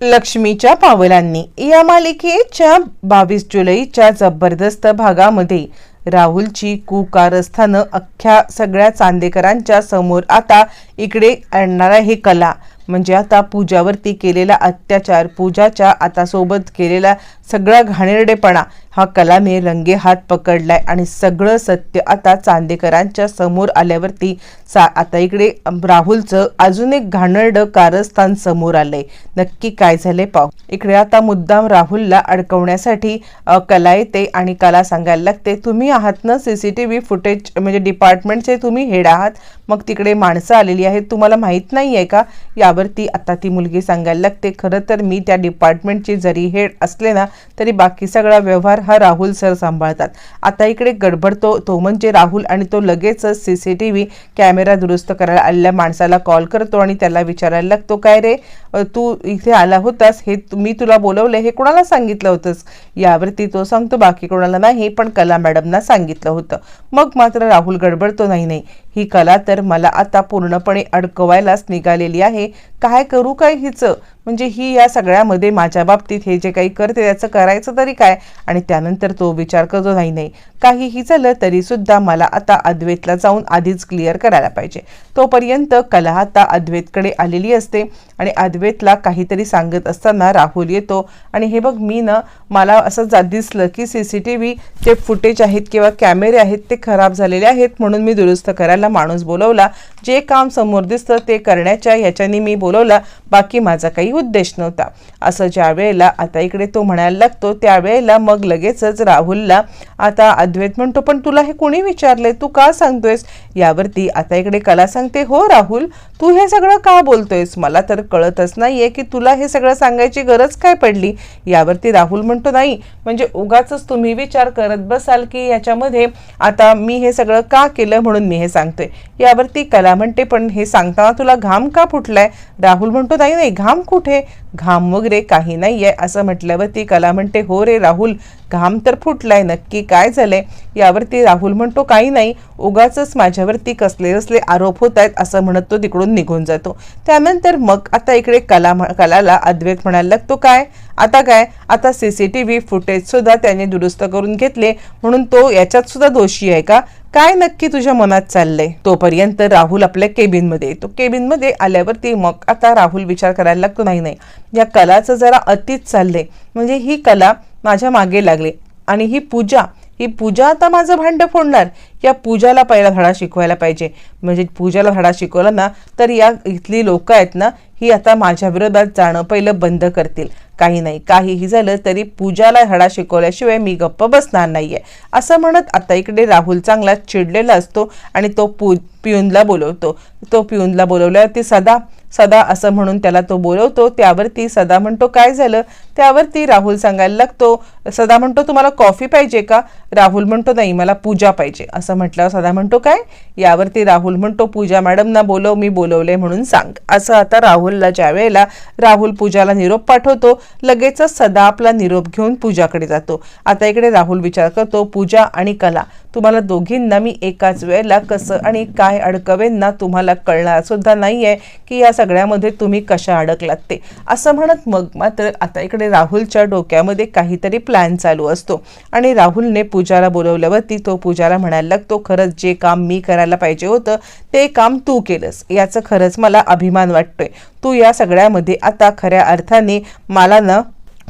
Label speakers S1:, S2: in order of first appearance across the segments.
S1: लक्ष्मीच्या पावलांनी. या मालिकेच्या बावीस जुलैच्या जबरदस्त भागामध्ये राहुलची कुकारस्थानं अख्ख्या सगळ्या चांदेकरांच्या समोर आता इकडे आणणार आहे कला. म्हणजे आता पूजावरती केलेला अत्याचार पूजाच्या आता सोबत केलेला सगळा घाणेरडेपणा हा कलामी रंगे हात पकडलाय आणि सगळं सत्य आता चांदेकरांच्या समोर आल्यावरती सा आता इकडे राहुलचं अजून एक घाणेरडं कारस्थान समोर आलंय. नक्की काय झाले पाहू. इकडे आता मुद्दाम राहुलला अडकवण्यासाठी कला येते आणि कला सांगायला लागते. तुम्ही आहात ना C C T V footage म्हणजे डिपार्टमेंटचे तुम्ही हेड आहात. मग तिकडे माणसं आलेली आहेत. तुम्हाला माहीत नाही आहे का? यावरती आता ती मुलगी सांगायला लागते. खरं तर मी त्या डिपार्टमेंटची जरी हेड असले ना तरी बाकी सगळा व्यवहार हा राहुल सर सांभाळतात. आता इकडे गडबडतो तो म्हणजे राहुल आणि तो लगेचच C C T V camera दुरुस्त करायला आलेल्या माणसाला कॉल करतो आणि त्याला विचारायला लागतो काय रे तू इथे आला होतास? हे मी तुला बोलवलं हे कोणाला सांगितलं होतंस? यावरती तो सांगतो बाकी कोणाला नाही पण कला मॅडमना सांगितलं होतं. मग मात्र राहुल गडबडतो नाही नाही ही कला तर मला आता पूर्णपणे अडकवायलाच निघालेली आहे. काय करू काय हिचं? म्हणजे ही या सगळ्यामध्ये माझ्या बाबतीत हे जे काही करते त्याचं करायचं तरी काय? आणि त्यानंतर तो विचार करतो नाही नाही. काहीही झालं तरीसुद्धा मला आता अद्वैतला जाऊन आधीच क्लिअर करायला पाहिजे. तोपर्यंत कला आता अद्वैतकडे आलेली असते आणि अद्वैतला काहीतरी सांगत असताना राहुल येतो. आणि हे बघ मी ना मला असं जा दिसलं की सी सी टी व्ही जे फुटेज आहेत किंवा कॅमेरे आहेत ते खराब झालेले आहेत म्हणून मी दुरुस्त करायला माणूस बोलवला. जे काम समोर दिसतं ते करण्याच्या ह्याच्याने मी बोलवला. बाकी माझा काही उद्देश नव्हता. असं ज्या वेळेला आता इकडे तो म्हणायला लागतो त्यावेळेला मग लगेचच राहुलला आता अद्वैत म्हणतो पण तुला हे कोणी विचारलंय? तू का सांगतोयस? यावरती आता इकडे कला सांगते हो राहुल तू हे सगळं का बोलतोयस? मला तर कळतच नाहीये की तुला हे सगळं सांगायची गरज काय पडली. यावरती राहुल म्हणतो नाही म्हणजे उगाच तुम्ही विचार करत बसाल की याच्यामध्ये आता मी हे सगळं का केलं म्हणून मी हे सांगतोय यावरती कला म्हणते पण हे सांगताना तुला घाम का फुटलाय? राहुल म्हणतो नाही नाही घाम कुठे? घाम वगैरे काही नाही आहे असं म्हटल्यावरती कला म्हणते हो रे राहुल घाम तर फुटलाय नक्की काय झालंय? यावरती राहुल म्हणतो काही नाही उगाच माझ्यावरती कसले कसले आरोप होत आहेत असं म्हणत तो तिकडून निघून जातो. त्यानंतर मग आता इकडे कला म्ह- कलाला अद्वैत म्हणायला लागतो काय? आता काय? आता सी सी टी व्ही फुटेजसुद्धा त्याने दुरुस्त करून घेतले म्हणून तो याच्यातसुद्धा दोषी आहे का? काय नक्की तुझ्या मनात चाललंय? तोपर्यंत राहुल आपल्या केबिनमध्ये येतो. केबिनमध्ये आल्यावरती मग आता राहुल विचार करायला लागतो नाही नाही या कलाचं जरा अतीच चाललंय. म्हणजे ही कला माझ्या मागे लागली आणि ही पूजा ही पूजा आता माझं भांडं फोडणार. या पूजाला पहिला धडा शिकवायला पाहिजे. म्हणजे पूजाला धडा शिकवला ना तर या इथली लोक आहेत ना ही आता माझ्या विरोधात जाणं पहिलं बंद करतील. काही नाही काहीही झालं तरी पूजाला धडा शिकवल्याशिवाय मी गप्प बसणार नाहीये. असं म्हणत आता इकडे राहुल चांगला चिडलेला असतो आणि तो पू पियूनला बोलवतो. तो पियूनला बोलवल्यावरती सदा सदा असं म्हणून त्याला तो बोलवतो. त्यावरती सदा म्हणतो काय झालं? त्यावरती राहुल सांगायला लागतो सदा म्हणतो तुम्हाला कॉफी पाहिजे का? राहुल म्हणतो नाही मला पूजा पाहिजे. असं म्हटल्यावर सदा म्हणतो काय? यावरती राहुल म्हणतो पूजा मॅडमना बोलव मी बोलवले म्हणून सांग. असं आता राहुल राहुलला ज्या वेळेला राहुल पूजाला निरोप पाठवतो लगेचच सदा आपला निरोप घेऊन पूजाकडे जातो. आता इकडे राहुल विचार करतो पूजा आणि कला तुम्हाला दोघींना मी एकाच वेळेला कसं आणि काय अडकवेन ना तुम्हाला कळणार सुद्धा नाही आहे की या सगळ्यामध्ये तुम्ही कशा अडकलात ते. असं म्हणत मग मात्र आता इकडे राहुलच्या डोक्यामध्ये काहीतरी प्लॅन चालू असतो. आणि राहुलने पूजाला बोलवल्यावरती तो पूजाला म्हणायला लागतो खरंच जे काम मी करायला पाहिजे होतं ते काम तू केलंस. याचं खरंच मला अभिमान वाटतोय. तू या सगळ्यामध्ये आता खऱ्या अर्थाने मला ना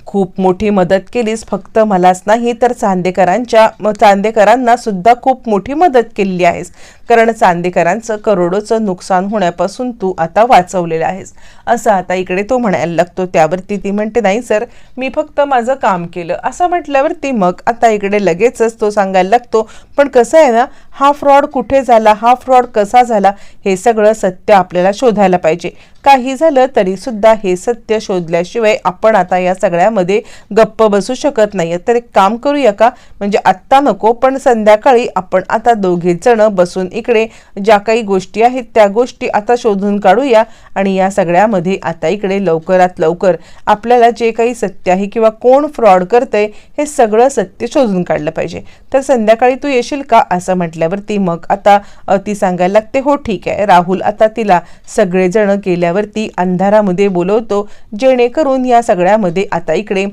S1: खूप मोठी मदत केलीस. फक्त मलाच नाही तर चांदेकरांच्या चांदेकरांना सुद्धा खूप मोठी मदत केलेली आहेस. कारण चांदेकरांचं करोडोचं नुकसान होण्यापासून तू आता वाचवलेलं आहेस. असं आता इकडे तो म्हणायला लागतो. त्यावरती ती म्हणते नाही सर मी फक्त माझं काम केलं. असं म्हटल्यावरती मग आता इकडे लगेचच तो सांगायला लागतो पण कसं आहे ना हा फ्रॉड कुठे झाला? हा फ्रॉड कसा झाला? हे सगळं सत्य आपल्याला शोधायला पाहिजे. काही झालं तरी सुद्धा हे सत्य शोधल्याशिवाय आपण आता या सगळ्यामध्ये गप्प बसू शकत नाही. तर एक काम करूया का? म्हणजे आत्ता नको पण संध्याकाळी आपण आता दोघे जण बसून इकडे ज्या काही गोष्टी आहेत त्या गोष्टी आता शोधून काढूया आणि या सगळ्यामध्ये आता इकडे लवकरात लवकर आपल्याला जे काही सत्य आहे किंवा कोण फ्रॉड करतंय हे सगळं सत्य शोधून काढलं पाहिजे. तर संध्याकाळी तू येशील का? असं म्हटल्यावरती मग आता ती सांगायला लागते हो ठीक आहे. राहुल आता तिला सगळेजण गेल्यावरती अंधारामध्ये बोलवतो जेणेकरून या सगळ्यामध्ये आता इकडे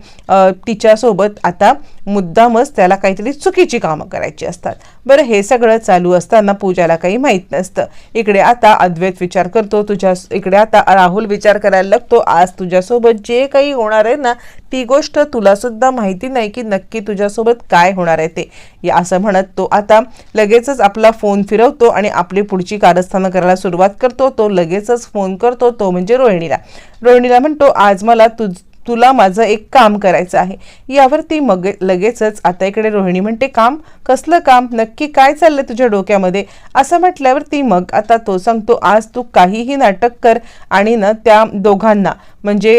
S1: तिच्यासोबत आता मुद्दामच त्याला काहीतरी चुकीची कामं करायची असतात. बरं हे सगळं चालू असताना पूजाला काही माहीत नसतं. इकडे आता अद्वैत विचार करतो तुझ्या इकडे आता राहुल विचार करायला लागतो. आज तुझ्यासोबत जे काही होणार आहे ना ती गोष्ट तुला सुद्धा माहिती नाही की नक्की तुझ्यासोबत काय होणार आहे ते. या असं म्हणत तो आता लगेचच आपला फोन फिरवतो आणि आपली पुढची कारस्थानं करायला सुरुवात करतो. तो लगेचच फोन करतो तो म्हणजे रोहिणीला. रोहिणीला म्हणतो आज मला तुझ तुला माझं एक काम करायचं आहे. यावर ती मग लगेचच आता इकडे रोहिणी म्हणते काम? कसलं काम? नक्की काय चाललं तुझ्या डोक्यामध्ये? असं म्हटल्यावर ती मग आता तो सांगतो आज तू काहीही नाटक कर आणि ना त्या दोघांना म्हणजे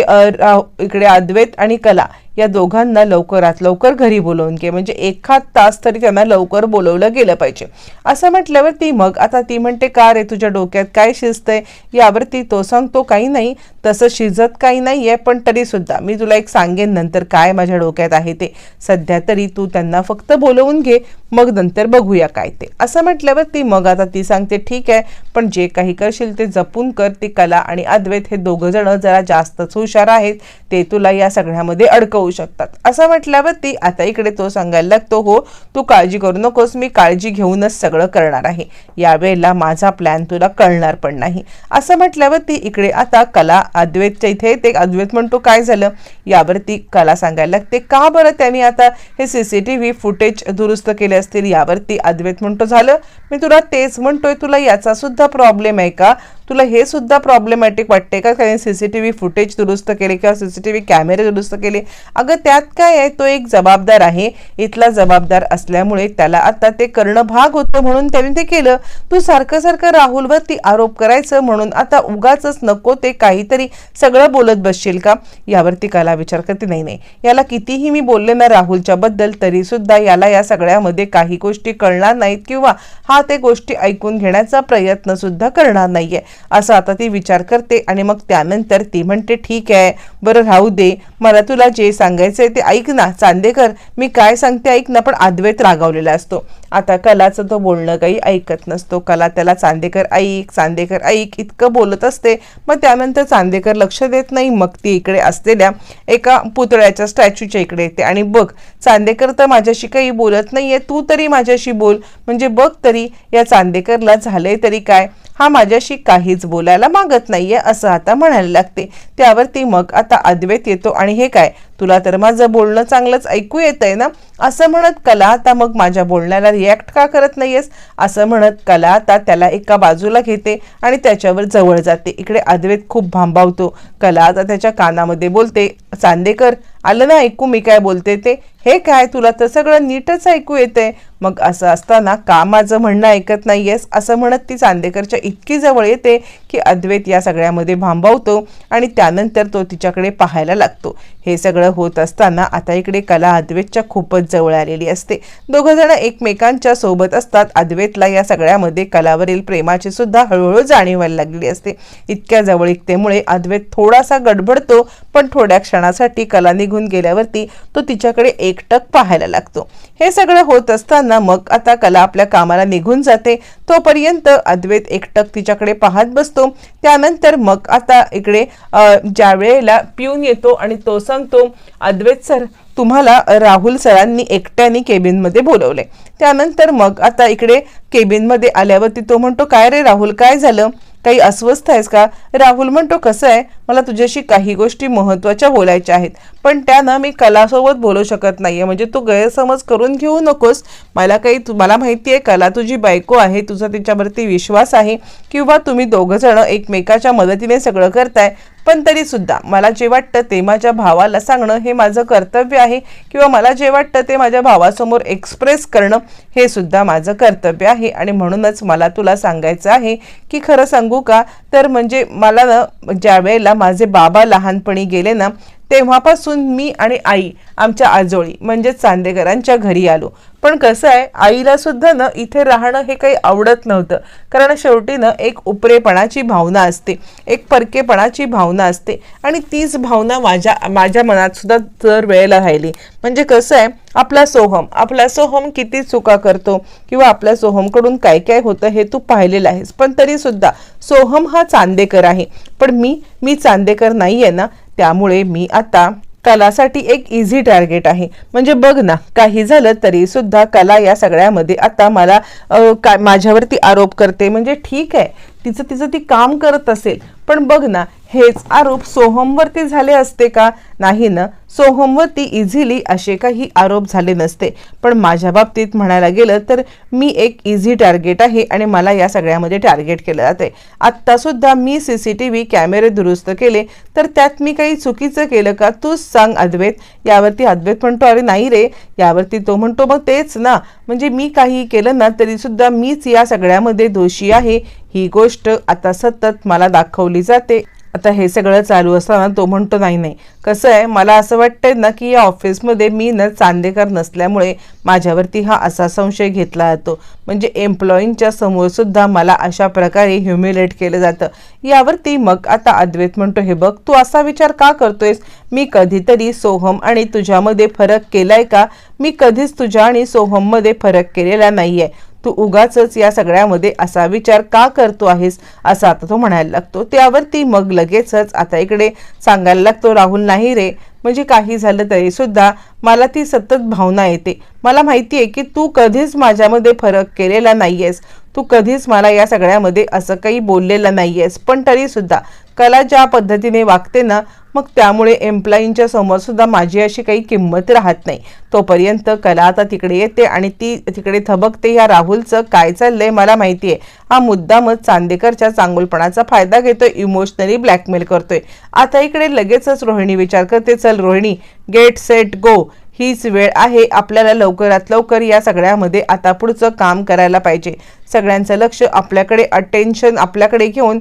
S1: इकडे अद्वैत आणि कला या दोघांना लवकरात लवकर घरी बोलवून घे. म्हणजे एखाद तास तरी त्यांना लवकर बोलवलं गेलं पाहिजे. असं म्हटल्यावरती मग आता ती म्हणते का रे तुझ्या डोक्यात काय शिजतंय? यावरती तो सांगतो काही नाही. तसं शिजत काही नाही आहे पण तरीसुद्धा. मी तुला एक सांगेन नंतर काय माझ्या डोक्यात आहे ते. सध्या तरी तू त्यांना फक्त बोलवून घे. मग नंतर बघूया काय ते. असं म्हटल्यावर ती मग आता ती सांगते ठीक आहे पण जे काही करशील ते जपून कर ती कला आणि अद्वैत हे दोघं जण जरा जास्तच हुशार आहेत ते तुला या सगळ्यामध्ये अडकवू शकतात. असं म्हटल्यावर ती आता इकडे तो सांगायला लागतो हो तू काळजी करू नकोस मी काळजी घेऊनच सगळं करणार आहे. यावेळेला माझा प्लॅन तुला कळणार पण नाही. असं म्हटल्यावर ती इकडे आता कला अद्वैतच्या इथे ते अद्वैत म्हणतो काय झालं? यावर ती कला सांगायला लागते का बरं त्यांनी आता हे सीसीटीव्ही फुटेज दुरुस्त केलं असतील यावरती अद्वैत म्हणतो झालं. मी तुला तेच म्हणतोय तुला याचा सुद्धा प्रॉब्लेम आहे का? तुला हे सुद्धा प्रॉब्लेमॅटिक वाटते का? कारण C C T V footage दुरुस्त केले किंवा सी सी टी व्ही कॅमेरे दुरुस्त केले? अगं त्यात काय आहे? तो एक जबाबदार आहे. इथला जबाबदार असल्यामुळे त्याला आता ते करणं भाग होतं म्हणून त्याने ते केलं. तू सारखं सारखं राहुलवर ती आरोप करायचं म्हणून आता उगाच नको ते काहीतरी सगळं बोलत बसशील का? यावरती कला विचार करते नाही नाही. याला कितीही मी बोलले ना राहुलच्या बद्दल तरी सुद्धा याला या सगळ्यामध्ये काही गोष्टी कळणार नाहीत किंवा हा ते गोष्टी ऐकून घेण्याचा प्रयत्न सुद्धा करणार नाहीये. असं आता ती विचार करते आणि मग त्यानंतर ती म्हणते ठीक आहे बरं राहू दे. मला तुला जे सांगायचंय ते ऐक ना. चांदेकर मी काय सांगते ऐक ना. पण अद्वैत रागावलेला असतो. आता कलाचं तो बोलणं काही ऐकत नसतो. कला त्याला चांदेकर ऐक चांदेकर ऐक. इतकं बोलत असते. मग त्यानंतर चांदेकर लक्ष देत नाही. मग ती इकडे असलेल्या एका पुतळ्याच्या स्टॅच्यूच्या इकडे येते. आणि बघ चांदेकर तर माझ्याशी काही बोलत नाहीये. तू तरी माझ्याशी बोल. म्हणजे बघ तरी या चांदेकरला झालंय तरी काय? हा माझ्याशी काही काहीच बोलायला मागत नाहीये असं आता म्हणायला लागते. त्यावरती मग आता अद्वैत येतो आणि हे काय? तुला तर माझं बोलणं चांगलंच ऐकू येतंय ना? असं म्हणत कला आता मग माझ्या बोलण्याला रिॲक्ट का करत नाहीयेस? असं म्हणत कला आता त्याला एका बाजूला घेते आणि त्याच्यावर जवळ जाते. इकडे अद्वैत खूप भांबावतो. कला आता त्याच्या कानामध्ये बोलते चांदेकर आलं ना ऐकू मी काय बोलते ते? हे काय? तुला तर सगळं नीटच ऐकू येते मग असं असताना का माझं म्हणणं ऐकत नाहीयेस? असं म्हणत ती चांदेकरच्या इतकी जवळ येते की अद्वैत या सगळ्यामध्ये भांबावतो आणि त्यानंतर तो तिच्याकडे पाहायला लागतो. हे सगळं होत असताना आता इकडे कला अद्वैतच्या खूपच जवळ आलेली असते. दोघं जण एकमेकांच्या सोबत असतात. अद्वैतला या सगळ्यामध्ये कलावरील प्रेमाची सुद्धा हळूहळू जाणीव व्हायला लागली असते. इतक्या जवळीकतेमुळे अद्वैत थोडासा गडबडतो पण थोड्या क्षणासाठी कला निघून गेल्यावरती तो तिच्याकडे एकटक पाहायला लागतो. हे सगळं होत असताना मग आता कला आपल्या कामाला निघून जाते. तोपर्यंत अद्वैत एकटक तिच्याकडे पाहत बसतो. त्यानंतर मग आता इकडे ज्या वेळेला पिऊन येतो आणि तो सांगतो अद्वैत सर तुम्हाला राहुल सरांनी एकट्याने केबिनमध्ये बोलवले त्यानंतर मग आता इकडे केबिनमध्ये आल्यावरती तो म्हणतो काय रे राहुल काय झालं? काही अस्वस्थ आहेस का? राहुल म्हणतो कसं आहे? मला तुझ्याशी काही गोष्टी महत्त्वाच्या बोलायच्या आहेत. पण त्यानं मी कलासोबत बोलू शकत नाही आहे म्हणजे तू गैरसमज करून घेऊ नकोस. मला काही तु- मला माहिती आहे कला तुझी बायको आहे. तुझा तिच्यावरती विश्वास आहे. किंवा तुम्ही दोघंजणं एकमेकाच्या मदतीने सगळं करताय. पण तरी सुद्धा मला जे वाटतं ते माझ्या भावाला सांगणं हे माझं कर्तव्य आहे किंवा मला जे वाटतं ते माझ्या भावासमोर एक्सप्रेस करणं हे सुद्धा माझं कर्तव्य आहे. आणि म्हणूनच मला तुला सांगायचं आहे की खरं सांगू का? तर म्हणजे मला ना ज्या वेळेला माझे बाबा लहानपणी गेले ना तेव्हापासून मी आणि आई आमच्या आजोळी म्हणजेच चांदेकरांच्या घरी आलो. पण कसं आहे आईला सुद्धा ना इथे राहणं हे काही आवडत नव्हतं. कारण शेवटी ना एक उपरेपणाची भावना असते एक परकेपणाची भावना असते. आणि तीच भावना माझ्या माझ्या मनात सुद्धा दर वेळेला राहिली. म्हणजे कसं आहे आपला सोहम आपला सोहम किती चुका करतो किंवा आपल्या सोहमकडून काय काय होतं हे तू पाहिलेलं आहेस. पण तरीसुद्धा सोहम हा चांदेकर आहे. पण मी मी चांदेकर नाही आहे ना. त्यामुळे मी आता कलासाठी एक इझी टार्गेट आहे. म्हणजे बघ ना काही झालं तरी सुद्धा कला या सगळ्यामध्ये आता मला काय माझ्यावरती आरोप करते. म्हणजे ठीक आहे तिचं तिचं ती काम करत असेल. पण बघ ना हेच आरोप सोहमवरती झाले असते का? नाही ना. सोहमवरती इझिली असे काही आरोप झाले नसते. पण माझ्या बाबतीत म्हणायला गेलं तर मी एक इझी टार्गेट आहे आणि मला या सगळ्यामध्ये टार्गेट केलं जाते. आत्तासुद्धा मी सी सी टी व्ही कॅमेरे दुरुस्त केले. तर त्यात मी काही चुकीचं केलं का? तूच सांग अद्वैत. यावरती अद्वैत म्हणतो अरे नाही रे. यावरती तो म्हणतो मग तेच ना. म्हणजे मी काही केलं ना तरीसुद्धा मीच या सगळ्यामध्ये दोषी आहे. ही गोष्ट आता सतत मला दाखवली जाते. आता हे सगळं चालू असताना तो म्हणतो नाही नाही. कसं आहे मला असं वाटतंय ना की या ऑफिसमध्ये मी न चांदेकर नसल्यामुळे माझ्यावरती हा असा संशय घेतला जातो. म्हणजे एम्प्लॉईंच्या समोरसुद्धा मला अशा प्रकारे ह्युमिलेट केलं जातं. यावरती मग आता अद्वैत म्हणतो हे बघ तू असा विचार का करतोयस? मी कधीतरी सोहम आणि तुझ्यामध्ये फरक केलाय का? मी कधीच तुझ्या आणि सोहममध्ये फरक केलेला नाही आहे तू उगाच या सगळ्यामध्ये असा विचार का करतो आहेस? असा आता तो म्हणायला लागतो. त्यावरती मग लगेचच आता इकडे सांगायला लागतो राहुल नाही रे. म्हणजे काही झालं तरी सुद्धा मला ती सतत भावना येते. मला माहिती आहे की तू कधीच माझ्यामध्ये फरक केलेला नाहीयेस. तू कधीच मला या सगळ्यामध्ये असं काही बोललेलं नाहीयेस. पण तरी सुद्धा कला ज्या पद्धतीने वागते ना मग त्यामुळे एम्प्लॉईंच्या समोर सुद्धा माझी अशी काही किंमत राहत नाही. तोपर्यंत कला आता तिकडे येते आणि ती तिकडे थबकते. या राहुलचं काय चाललंय मला माहिती आहे हा मुद्दामच चांदेकरच्या चांगुलपणाचा फायदा घेतोय इमोशनली ब्लॅकमेल करतोय. आता इकडे लगेचच रोहिणी विचार करते चल रोहिणी गेट सेट गो हीच वेळ आहे. आपल्याला लवकरात लवकर या सगळ्यामध्ये आता पुढचं काम करायला पाहिजे. सगळ्यांचं लक्ष आपल्याकडे अटेन्शन आपल्याकडे घेऊन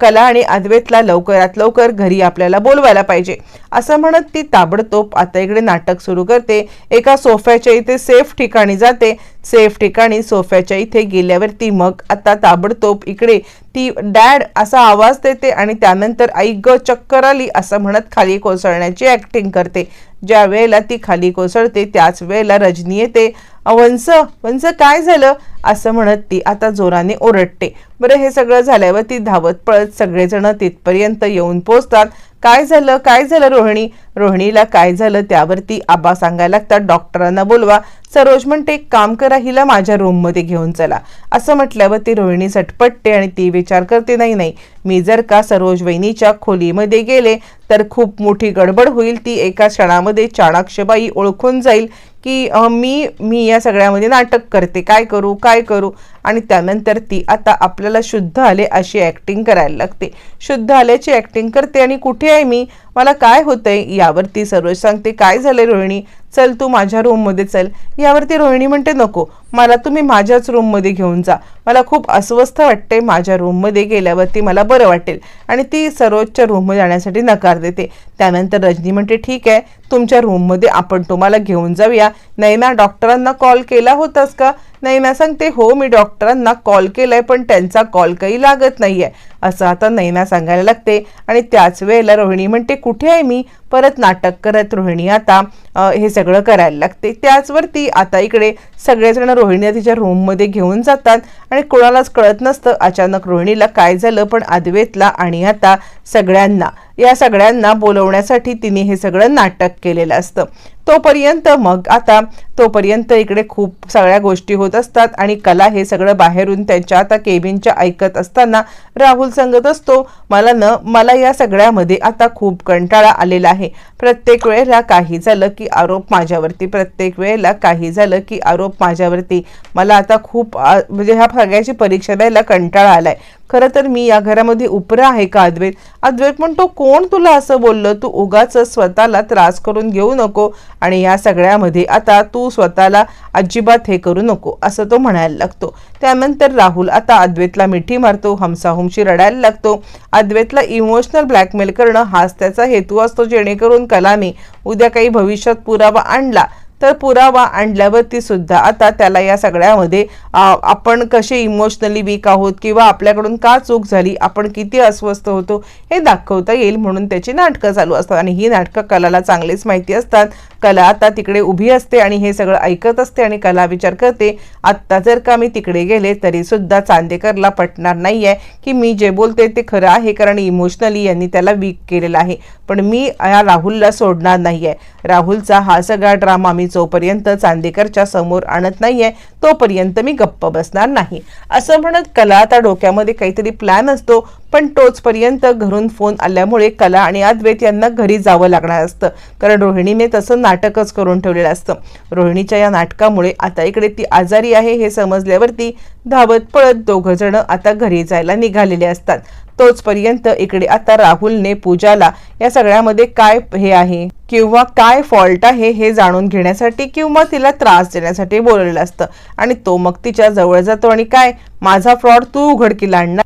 S1: कला आणि अद्वैतला लवकरात लवकर घरी आपल्याला बोलवायला पाहिजे. असं म्हणत ती ताबडतोब आता इकडे नाटक सुरू करते. एका सोफ्याच्या इथे सेफ ठिकाणी जाते. सेफ ठिकाणी सोफ्याच्या इथे गेल्यावरती मग आता ताबडतोब इकडे ती डॅड असा आवाज देते आणि त्यानंतर आई ग चक्कर आली असं म्हणत खाली कोसळण्याची ॲक्टिंग करते. ज्या वेळेला ती खाली कोसळते त्याच वेळेला रजनी येते. वंस वंस काय झालं? असं म्हणत ती आता जोराने ओरडते. बरं हे सगळं झाल्यावर ती धावत पळत सगळेजण तिथपर्यंत येऊन पोचतात काय झालं? काय झालं रोहिणी? रोहिणीला काय झालं त्यावरती आबा सांगायला लागतात. डॉक्टरांना बोलवा. सरोज म्हणते "एक काम करा हिला माझ्या रूममध्ये घेऊन चला. असं म्हटल्यावर ती रोहिणी सटपटते आणि ती विचार करते नाही नाही. मी जर का सरोज वहिनीच्या खोलीमध्ये गेले तर खूप मोठी गडबड होईल. ती एका क्षणामध्ये चाणाक्षबाई ओळखून जाईल. की मी मी या सगळ्यामध्ये नाटक करते. काय करू काय करू? आणि त्यानंतर ती आता आपल्याला शुद्ध आले अशी ॲक्टिंग करायला लागते. शुद्ध आल्याची ॲक्टिंग करते आणि कुठे आहे मी? मला काय होतंय? यावरती सरोज सांगते. काय झालंय रोहिणी? चल तू माझ्या रूममध्ये चल. यावरती रोहिणी म्हणते नको. मला तुम्ही माझ्याच रूममध्ये घेऊन जा. मला खूप अस्वस्थ वाटते माझ्या रूममध्ये गेल्यावरती. मला बरं वाटेल. आणि ती सरोजच्या रूममध्ये जाण्यासाठी नकार देते. त्यानंतर रजनी म्हणते ठीक आहे. तुमच्या रूममध्ये आपण तुम्हाला घेऊन जाऊया. नैना डॉक्टरांना कॉल केला होतास का? नैना सांगते. हो मी डॉक्टरांना कॉल केलाय पण त्यांचा कॉल काही लागत नाहीये. असं आता नैना सांगायला लागते. आणि त्याच वेळेला रोहिणी म्हणते कुठे आहे मी? परत नाटक करत रोहिणी आता हे सगळं करायला लागते. त्याचवरती आता इकडे सगळेजण रोहिणी तिच्या रूममध्ये घेऊन जातात. आणि कोणालाच कळत नसतं अचानक रोहिणीला काय झालं पण अद्वेतला आणि आता सगळ्यांना या सगळ्यांना बोलवण्यासाठी तिने हे सगळं नाटक केलेलं असतं. तोपर्यंत मग आता तोपर्यंत इकडे खूप सगळ्या गोष्टी होत असतात आणि कला हे सगळं बाहेरून त्यांच्या आता केबिनच्या ऐकत असताना राहुल सांगत असतो मला न मला या सगळ्यामध्ये आता खूप कंटाळा आलेला आहे. प्रत्येक वेळेला काही झालं की आरोप माझ्यावरती प्रत्येक वेळेला काही झालं की आरोप माझ्यावरती. मला आता खूप म्हणजे ह्या सगळ्याची परीक्षा द्यायला कंटाळा आलाय. खरं तर मी या घरामध्ये उपरा आहे का अद्वैत? अद्वैत म्हणतो कोण तुला असं बोललं? तू उगाच स्वतःला त्रास करून घेऊ नको आणि या सगळ्यामध्ये आता तू स्वतःला अजिबात हे करू नको असं तो म्हणायला लागतो. त्यानंतर राहुल आता अद्वैतला मिठी मारतो हमसाहुमशी रडायला लागतो. अद्वैतला इमोशनल ब्लॅकमेल करणं हाच त्याचा हेतू असतो जेणेकरून कलाने उद्या काही भविष्यात पुरावा आणला. तर पुरावा आणल्यावरती सुद्धा आता त्याला या सगळ्यामध्ये आपण कसे इमोशनली वीक आहोत किंवा आपल्याकडून का चूक झाली आपण किती अस्वस्थ होतो हे दाखवता येईल म्हणून त्याची नाटकं चालू असतात. आणि ही नाटकं कलाला चांगलीच माहिती असतात. कला आता तिकडे उभी असते आणि हे सगळं ऐकत असते आणि कला विचार करते. आत्ता जर का मी तिकडे गेले तरी सुद्धा चांदेकरला पटणार नाही आहे की मी जे बोलते ते खरं आहे कारण इमोशनली यांनी त्याला वीक केलेलं आहे. पण मी या राहुलला सोडणार नाही आहे राहुलचा हा सगळा ड्रामा मी जोपर्यंत चांदेकरच्या समोर आणत नाही आहे तोपर्यंत मी गप्प बसणार नाही. असं म्हणत कला आता डोक्यामध्ये काहीतरी प्लॅन असतो. पण तोचपर्यंत घरून फोन आल्यामुळे कला आणि अद्वैत यांना घरी जावं लागणार असतं. कारण रोहिणीने तसं नाटकच करून ठेवलेलं असतं. रोहिणीच्या या नाटकामुळे आता इकडे ती आजारी आहे हे समजल्यावरती धावत पळत दोघं जण आता घरी जायला निघालेले असतात. तोचपर्यंत इकडे आता राहुलने पूजाला या सगळ्यामध्ये काय हे आहे? किंवा काय फॉल्ट आहे हे जाणून घेण्यासाठी किंवा तिला त्रास देण्यासाठी बोललेलं असतं. आणि तो मग तिच्या जवळ जातो आणि काय? माझा फ्रॉड तू उघडकीला आणणार?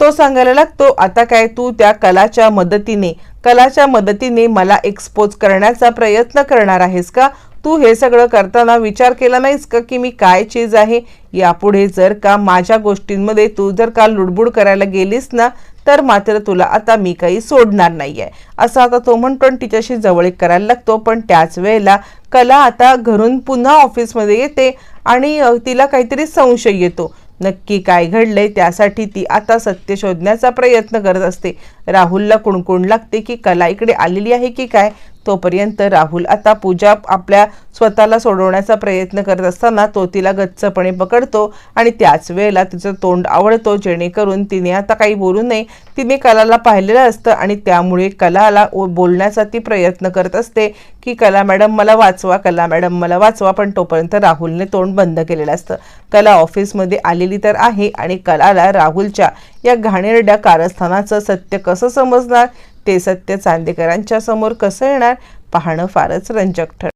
S1: तो सांगायला लागतो आता काय तू त्या कलाच्या मदतीने कलाच्या मदतीने मला एक्सपोज करण्याचा प्रयत्न करणार आहेस का? तू हे सगळं करताना विचार केला नाहीस का की मी काय चीज आहे? यापुढे जर का माझ्या गोष्टींमध्ये तू जर का लुडबुड करायला गेलीस ना तर मात्र तुला आता मी काही सोडणार नाही आहे असं आता तो म्हणतो आणि तिच्याशी जवळीक करायला लागतो. पण त्याच वेळेला कला आता घरून पुन्हा ऑफिसमध्ये येते आणि तिला काहीतरी संशय येतो. नक्की काय घडलंय त्यासाठी ती आता सत्य शोधण्याचा प्रयत्न करत असते. राहुलला कुणकुण लागते की कला इकडे आलेली आहे की काय? तोपर्यंत राहुल आता पूजा आपल्या स्वतःला सोडवण्याचा प्रयत्न करत असताना तो तिला गच्चपणे पकडतो आणि त्याच वेळेला तिचं तोंड आवडतो जेणेकरून तिने आता काही बोलू नये. तिने कलाला पाहिलेलं असतं आणि त्यामुळे कलाला बोलण्याचा ती प्रयत्न करत असते की कला मॅडम मला वाचवा कला मॅडम मला वाचवा. पण तोपर्यंत राहुलने तोंड बंद केलेलं असतं. कला ऑफिसमध्ये आलेली तर आहे आणि कलाला राहुलच्या या घाणेरड्या कारस्थानाचं सत्य कसं समजणार? ते सत्य चांदेकरांच्या समोर कसं येणार पाहणं फारच रंजक ठर